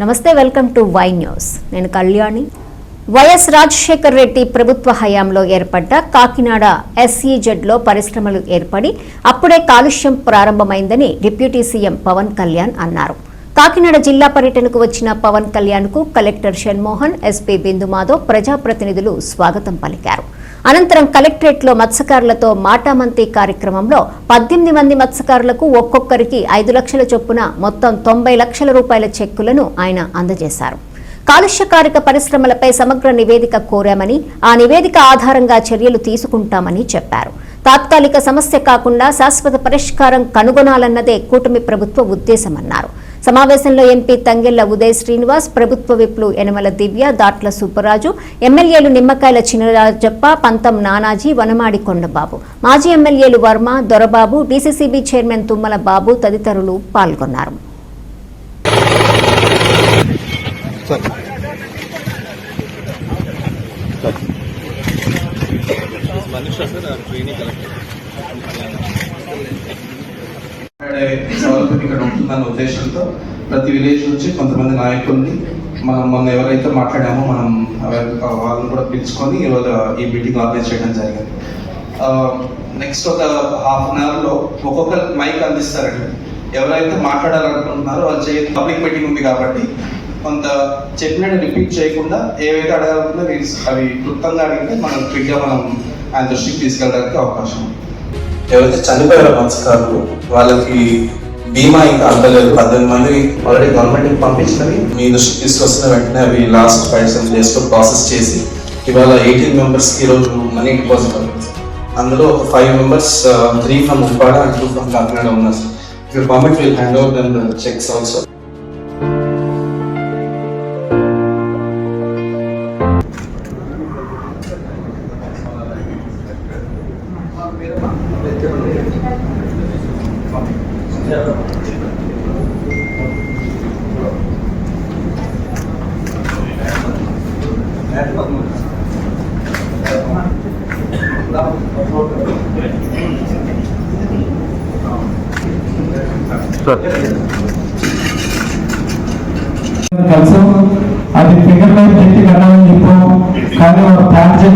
నమస్తే welcome to Y news. నేను Kalyani. YS Rajasekhar Reddy ప్రభుత్వ హయాంలో ఏర్పడ్డ కాకినాడ ఎస్ఈజెడ్లో పరిశ్రమలు ఏర్పడి అప్పుడే కాలుష్యం ప్రారంభమైందని డిప్యూటీ సీఎం పవన్ కళ్యాణ్ అన్నారు. కాకినాడ జిల్లా పర్యటనకు వచ్చిన పవన్ కళ్యాణ్కు కలెక్టర్ షణ్మోహన్ ఎస్పీ బిందుమాధవ్ ప్రజాప్రతినిధులు స్వాగతం పలికారు. అనంతరం కలెక్టరేట్లో మత్స్యకారులతో మాటామంతి కార్యక్రమంలో పద్దెనిమిది మంది మత్స్యకారులకు ఒక్కొక్కరికి ఐదు లక్షల చొప్పున మొత్తం తొంభై లక్షల రూపాయల చెక్కులను ఆయన అందజేశారు. కాలుష్యకారక పరిశ్రమలపై సమగ్ర నివేదిక కోరామని ఆ నివేదిక ఆధారంగా చర్యలు తీసుకుంటామని చెప్పారు. తాత్కాలిక సమస్య కాకుండా శాశ్వత పరిష్కారం కనుగొనాలన్నదే కూటమి ప్రభుత్వ ఉద్దేశమన్నారు. సమావేశంలో ఎంపీ తంగెళ్ళ ఉదయ్ శ్రీనివాస్ ప్రభుత్వ విప్లు యనమల దివ్య దాట్ల సుబ్బరాజు ఎమ్మెల్యేలు నిమ్మకాయల చినరాజప్ప పంతం నానాజీ వనమాడి కొండబాబు. మాజీ ఎమ్మెల్యేలు వర్మ దొరబాబు డీసీసీబీ చైర్మన్ తుమ్మల బాబు తదితరులు పాల్గొన్నారు. మాట్లాడే సౌలభ్యం ఇక్కడ ఉంటుందన్న ఉద్దేశంతో ప్రతి విలేజ్ నుంచి కొంతమంది నాయకుల్ని మనం మొన్న ఎవరైతే మాట్లాడామో మనం వాళ్ళని కూడా పిలుచుకొని ఈరోజు ఈ మీటింగ్ ఆర్గనైజ్ చేయడం జరిగింది. నెక్స్ట్ ఒక హాఫ్ అన్ అవర్లో ఒక్కొక్క మైక్ అందిస్తారండి. ఎవరైతే మాట్లాడాలనుకుంటున్నారో వాళ్ళు చేయ పబ్లిక్ మీటింగ్ ఉంది కాబట్టి కొంత చెప్పినట్టు రిపీట్ చేయకుండా ఏవైతే అడగాలనుకుంటే అవి క్లుప్తంగా అడిగితే మనం క్విక్గా మనం ఆయన దృష్టికి తీసుకెళ్ళడానికి అవకాశం ఉంది. ఎవరైతే చనిపోయారో మత్స్యకారులు వాళ్ళకి బీమా ఇంకా అందలేదు. పద్దెనిమిది మంది ఆల్రెడీ గవర్నమెంట్ పంపించినవి. మీ దృష్టికి తీసుకొస్తున్న వెంటనే అవి లాస్ట్ ఫైవ్ సెవెన్ డేస్లో ప్రాసెస్ చేసి ఇవాళ ఎయిటీన్ మెంబర్స్కి ఈరోజు మనీ డిపాజిట్ అవుతుంది అందులో ఒక five members three from Uppada and two from Kakinada ఉన్నారు. If permit will hand over then checks also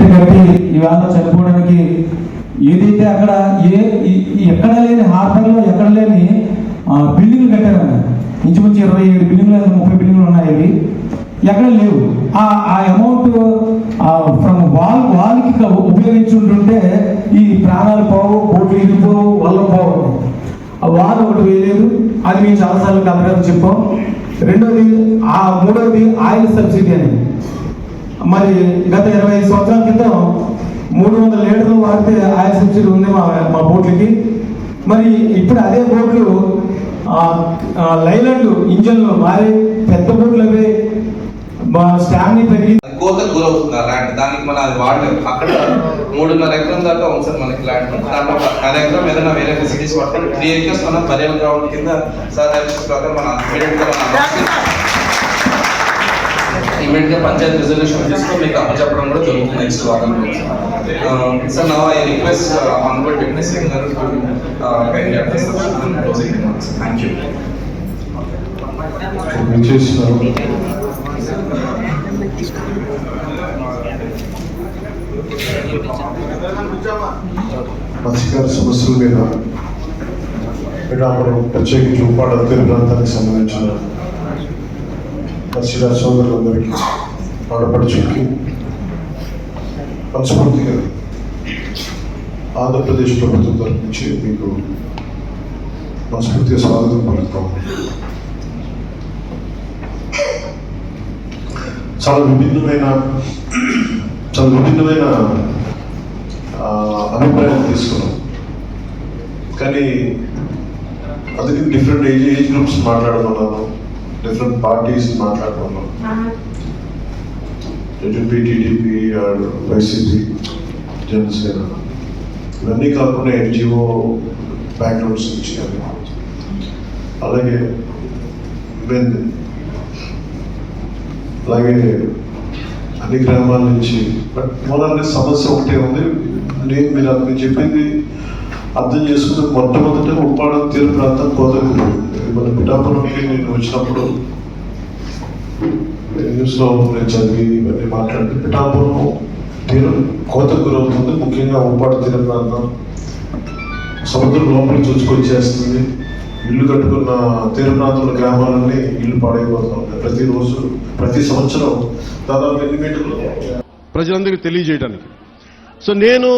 ఒక కట్టి ఇవాళ చనిపోవడానికి ఏదైతే అక్కడ ఏ ఎక్కడ లేని హార్బర్లో ఎక్కడ లేని బిల్డింగ్లు కట్టారన్న. ఇంచుమించు ఇరవై ఏడు బిల్డింగ్లు లేదా ముప్పై బిల్డింగ్లు ఉన్నాయి ఎక్కడ లేవు. ఆ ఆ అమౌంట్ ఫ్రమ్ వాల్ వాల్కి ఉపయోగించి ఉంటుంటే ఈ ప్రాణాలు పోవు బోట్లు ఇరిగిపోవు వల్ల పోవు. ఆ వాల్ ఒకటి వేయలేదు. అది మేము చాలాసార్లు కలెక్టర్ చెప్పాం. రెండోది ఆ మూడోది ఆయిల్ సబ్సిడీ అనేది మరి గత ఇరవై ఐదు సంవత్సరాల క్రితం మూడు వందల లీటర్లు వాడితే ఆయిల్ సబ్సిడీ ఉంది మా మా బోట్లకి. మరి ఇప్పుడు అదే బోట్లు ఆ, ఇంజన్లు మారి పెద్ద బోట్లు అవి మా స్టామినీ పెరిగి కోత గురవుతున్నారు గురవుతుంది ల్యాండ్ దానికి మనం అది వాడలేము. అక్కడ మూడున్నర ఎకరం దాకా ఉంది సార్ మనకి ల్యాండ్ దాంట్లో అర ఎకరం ఏదైనా వేరే ఫెసిలిటీస్ పడతాం త్రీ ఎకర్స్ మనం పర్యావరణ గ్రౌండ్ కింద సార్ డైరెక్షన్స్ ప్రకారం ఇమీడియట్గా మనం ఇమీడియట్గా పంచాయత్ రిజల్యూషన్ తీసుకొని మీకు అప్పచెప్పడం కూడా జరుగుతుంది నెక్స్ట్ వారంలో సార్ నా I request honourable deputy CM గారు kindly address closing remarks thank you విచ్చేసినారు మత్స్యకార సమస్యల మీద పిఠాపురం ప్రత్యేకించి ఉప్పాడ తీర ప్రాంతానికి సంబంధించిన మత్స్యకార సోదరులందరికీ ఆడపడుచుకి మనస్ఫూర్తిగా ఆంధ్రప్రదేశ్ ప్రభుత్వం తరఫు నుంచి మీకు మనస్ఫూర్తిగా స్వాగతం పలుకుతాం చాలా విభిన్నమైన చాలా విభిన్నమైన అభిప్రాయం తీసుకున్నాం. కానీ అందుకని డిఫరెంట్ ఏజ్ ఏజ్ గ్రూప్స్ మాట్లాడుకున్నాను. డిఫరెంట్ పార్టీస్ మాట్లాడుకున్నాం టీడీపీ టీడీపీ వైసీపీ జనసేన ఇవన్నీ కాకుండా ఎన్జిఓ బ్యాక్గ్రౌండ్స్ నుంచి అలాగే ఈవెన్ అలాగే అన్ని గ్రామాల నుంచి బట్ మూలాన్ని సమస్య ఒకటే ఉంది. నేను మీరు మీరు చెప్పింది అర్థం చేసుకుని మొట్టమొదట ఉప్పాడ తీర ప్రాంతం పోయింది మన పిఠాపురంకి నేను వచ్చినప్పుడు న్యూస్లో నేను చదివి ఇవన్నీ మాట్లాడితే పిఠాపురం తీరం కోత గురవుతుంది ముఖ్యంగా ఉప్పాడు తీరం ప్రాంతం. సముద్రం లోపలికి చూసుకొచ్చేస్తుంది. ఇల్లు కట్టుకున్న తీర ప్రాంతంలో గ్రామాలన్నీ ఇల్లు పాడైపోతూ ఉంటాయి. ప్రతిరోజు ప్రతి సంవత్సరం దాదాపు ఎన్ని మీటర్లు? ప్రజలందరికీ తెలియజేయడానికి సో నేను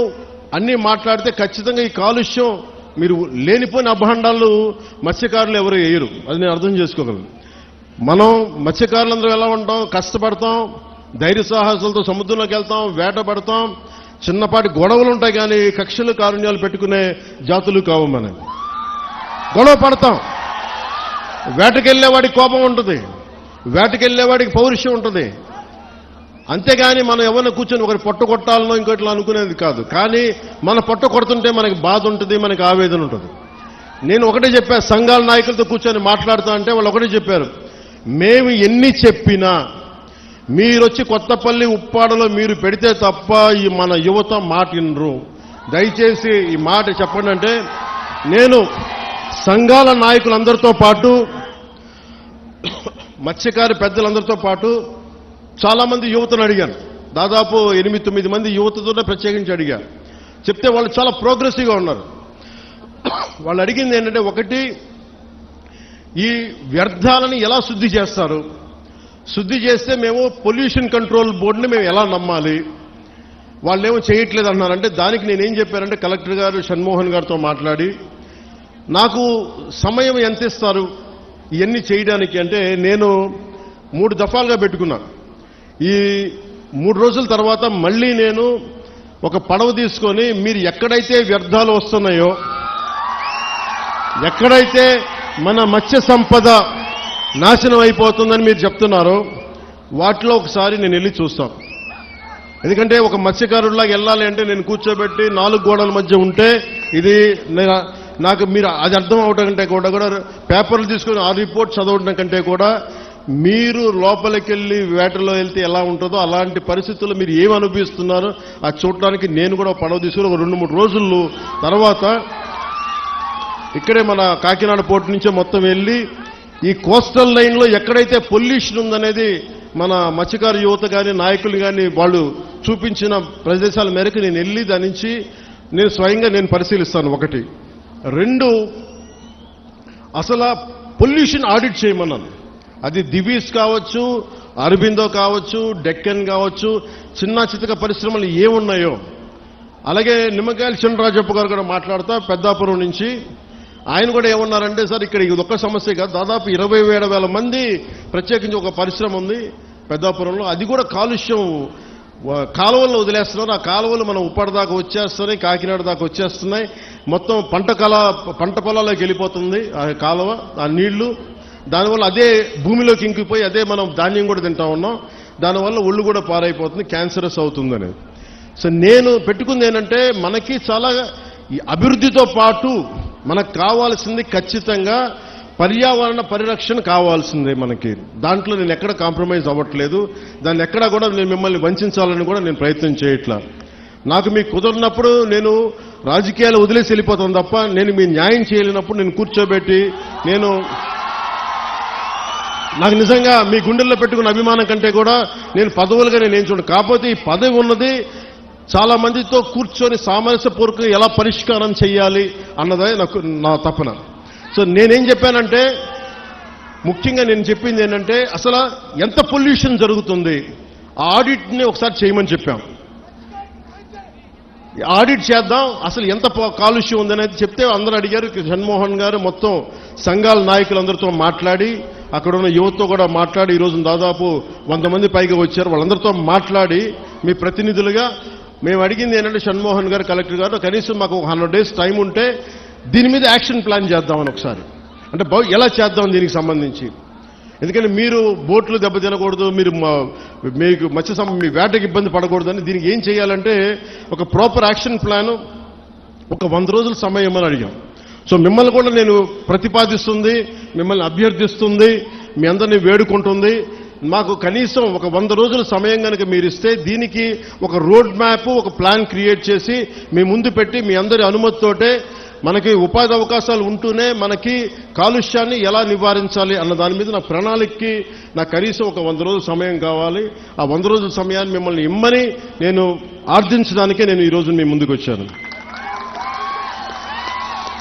అన్నీ మాట్లాడితే ఖచ్చితంగా ఈ కాలుష్యం మీరు లేనిపోయిన అభాండాలు మత్స్యకారులు ఎవరు వేయరు. అది నేను అర్థం చేసుకోగలను. మనం మత్స్యకారులందరూ ఎలా ఉంటాం? కష్టపడతాం ధైర్య సాహసాలతో సముద్రంలోకి వెళ్తాం వేట పడతాం. చిన్నపాటి గొడవలు ఉంటాయి కానీ కక్షలు కారుణ్యాలు పెట్టుకునే జాతులు కావు మనం గొడవ పడతాం. వేటకెళ్ళేవాడికి కోపం ఉంటుంది. వేటకెళ్ళేవాడికి పౌరుషం ఉంటుంది. అంతేగాని మనం ఎవరిని కూర్చొని ఒకరి పొట్ట కొట్టాలనో ఇంకోట్లా అనుకునేది కాదు. కానీ మన పొట్ట కొడుతుంటే మనకి బాధ ఉంటుంది మనకి ఆవేదన ఉంటుంది. నేను ఒకటే చెప్పాను సంఘాల నాయకులతో కూర్చొని మాట్లాడుతా అంటే వాళ్ళు ఒకటే చెప్పారు. మేము ఎన్ని చెప్పినా మీరొచ్చి కొత్తపల్లి ఉప్పాడలో మీరు పెడితే తప్ప ఈ మన యువత మాటినరు దయచేసి ఈ మాట చెప్పండి అంటే నేను సంఘాల నాయకులందరితో పాటు మత్స్యకారి పెద్దలందరితో పాటు చాలా మంది యువతను అడిగాను. దాదాపు ఎనిమిది తొమ్మిది మంది యువతతోనే ప్రత్యేకించి అడిగాను చెప్తే వాళ్ళు చాలా ప్రోగ్రెసివ్గా ఉన్నారు. వాళ్ళు అడిగింది ఏంటంటే ఒకటి ఈ వ్యర్థాలను ఎలా శుద్ధి చేస్తారు? శుద్ధి చేస్తే మేము పొల్యూషన్ కంట్రోల్ బోర్డుని మేము ఎలా నమ్మాలి? వాళ్ళేమో చేయట్లేదు అన్నారంటే దానికి నేనేం చెప్పానంటే కలెక్టర్ గారు షణ్మోహన్ గారితో మాట్లాడి నాకు సమయం ఎంత ఇస్తారు? ఇవన్నీ చేయడానికి అంటే నేను మూడు దఫాలుగా పెట్టుకున్నాను ఈ మూడు రోజుల తర్వాత మళ్ళీ నేను ఒక పడవ తీసుకొని మీరు ఎక్కడైతే వ్యర్థాలు వస్తున్నాయో ఎక్కడైతే మన మత్స్య సంపద నాశనం అయిపోతుందని మీరు చెప్తున్నారు వాటిలో ఒకసారి నేను వెళ్ళి చూస్తాను. ఎందుకంటే ఒక మత్స్యకారుడిలాగా వెళ్ళాలి అంటే నేను కూర్చోబెట్టి నాలుగు గోడల మధ్య ఉంటే ఇది నాకు మీరు అది అర్థం అవడం కంటే కూడా కూడా పేపర్లు తీసుకొని ఆ రిపోర్ట్ చదవడం కంటే కూడా మీరు లోపలికెళ్ళి వేటలో వెళ్తే ఎలా ఉంటుందో అలాంటి పరిస్థితుల్లో మీరు ఏం అనుభవిస్తున్నారో? అది చూడడానికి నేను కూడా పడవ తీసుకుని ఒక రెండు మూడు రోజులు తర్వాత ఇక్కడే మన కాకినాడ పోర్టు నుంచే మొత్తం వెళ్ళి ఈ కోస్టల్ లైన్లో ఎక్కడైతే పొల్యూషన్ ఉందనేది మన మత్స్యకారు యువత కానీ నాయకులు కానీ వాళ్ళు చూపించిన ప్రదేశాల మేరకు నేను వెళ్ళి దాని నుంచి నేను స్వయంగా నేను పరిశీలిస్తాను ఒకటి. రెండు అసలు పొల్యూషన్ ఆడిట్ చేయమన్నాను. అది దివీస్ కావచ్చు అరబిందో కావచ్చు డెక్కన్ కావచ్చు చిన్న చితక పరిశ్రమలు ఏమున్నాయో. అలాగే నిమ్మకాయల చిన్నరాజప్ప గారు కూడా మాట్లాడుతా పెద్దాపురం నుంచి. ఆయన కూడా ఏమన్నారంటే సార్ ఇక్కడ ఇది ఒక్క సమస్య కాదు. దాదాపు ఇరవై ఏడు వేల మంది ప్రత్యేకించి ఒక పరిశ్రమ ఉంది పెద్దాపురంలో. అది కూడా కాలుష్యం కాలువల్లో వదిలేస్తున్నారు. ఆ కాలువలు మనం ఉప్పటిదాకా వచ్చేస్తున్నాయి కాకినాడ దాకా వచ్చేస్తున్నాయి. మొత్తం పంట కళ పంట పొలాల్లోకి వెళ్ళిపోతుంది ఆ కాలువ ఆ నీళ్ళు. దానివల్ల అదే భూమిలోకి ఇంకిపోయి అదే మనం ధాన్యం కూడా తింటా ఉన్నాం. దానివల్ల ఒళ్ళు కూడా పారైపోతుంది క్యాన్సరస్ అవుతుంది సో నేను పెట్టుకుంది ఏంటంటే మనకి చాలా ఈ అభివృద్ధితో పాటు మనకు కావాల్సింది ఖచ్చితంగా పర్యావరణ పరిరక్షణ కావాల్సిందే మనకి. దాంట్లో నేను ఎక్కడ కాంప్రమైజ్ అవ్వట్లేదు. దాన్ని ఎక్కడా కూడా నేను మిమ్మల్ని వంచాలని కూడా నేను ప్రయత్నం చేయట్లా. నాకు మీకు కుదరినప్పుడు నేను రాజకీయాలు వదిలేసి వెళ్ళిపోతాను తప్ప నేను మీ న్యాయం చేయలేనప్పుడు నేను కూర్చోబెట్టి నేను నాకు నిజంగా మీ గుండెల్లో పెట్టుకున్న అభిమానం కంటే కూడా నేను పదవులుగా నేను ఏం చూడను. కాకపోతే ఈ పదవి ఉన్నది చాలా మందితో కూర్చొని సామరస్యపూర్వకంగా ఎలా పరిష్కారం చేయాలి అన్నదే నాకు నా తపన. సో నేనేం చెప్పానంటే ముఖ్యంగా నేను చెప్పింది ఏంటంటే అసలు ఎంత పొల్యూషన్ జరుగుతుంది ఆ ఆడిట్ని ఒకసారి చేయమని చెప్పాం. ఆడిట్ చేద్దాం అసలు ఎంత కాలుష్యం ఉందనేది చెప్తే అందరూ అడిగారు జన్మోహన్ గారు మొత్తం సంఘాల నాయకులందరితో మాట్లాడి అక్కడ ఉన్న యువతతో కూడా మాట్లాడి ఈ రోజు దాదాపు వంద మంది పైగా వచ్చారు. వాళ్ళందరితో మాట్లాడి మీ ప్రతినిధులుగా మేము అడిగింది ఏంటంటే షణ్మోహన్ గారు కలెక్టర్ గారు కనీసం మాకు ఒక హండ్రెడ్ డేస్ టైం ఉంటే దీని మీద యాక్షన్ ప్లాన్ చేద్దామని ఒకసారి. అంటే భవి- ఎలా చేద్దాం దీనికి సంబంధించి? ఎందుకంటే మీరు బోట్లు దెబ్బతినకూడదు మీరు మీకు మత్స్య సం- మీ వేటకి ఇబ్బంది పడకూడదు అని దీనికి ఏం చేయాలంటే ఒక ప్రాపర్ యాక్షన్ ప్లాన్ ఒక వంద రోజుల సమయం అని అడిగాం. సో మిమ్మల్ని కూడా నేను ప్రతిపాదిస్తుంది మిమ్మల్ని అభ్యర్థిస్తుంది మీ అందరినీ వేడుకుంటుంది. మాకు కనీసం ఒక వంద రోజుల సమయం కనుక మీరు ఇస్తే దీనికి ఒక రోడ్ మ్యాప్ ఒక ప్లాన్ క్రియేట్ చేసి మీ ముందు పెట్టి మీ అందరి అనుమతితోటే మనకి ఉపాధి అవకాశాలు ఉంటూనే మనకి కాలుష్యాన్ని ఎలా నివారించాలి అన్న దాని మీద నా ప్రణాళికకి నాకు కనీసం ఒక వంద రోజుల సమయం కావాలి. ఆ వంద రోజుల సమయాన్ని మిమ్మల్ని ఇమ్మని నేను ఆర్జించడానికే నేను ఈరోజు మీ ముందుకు వచ్చాను.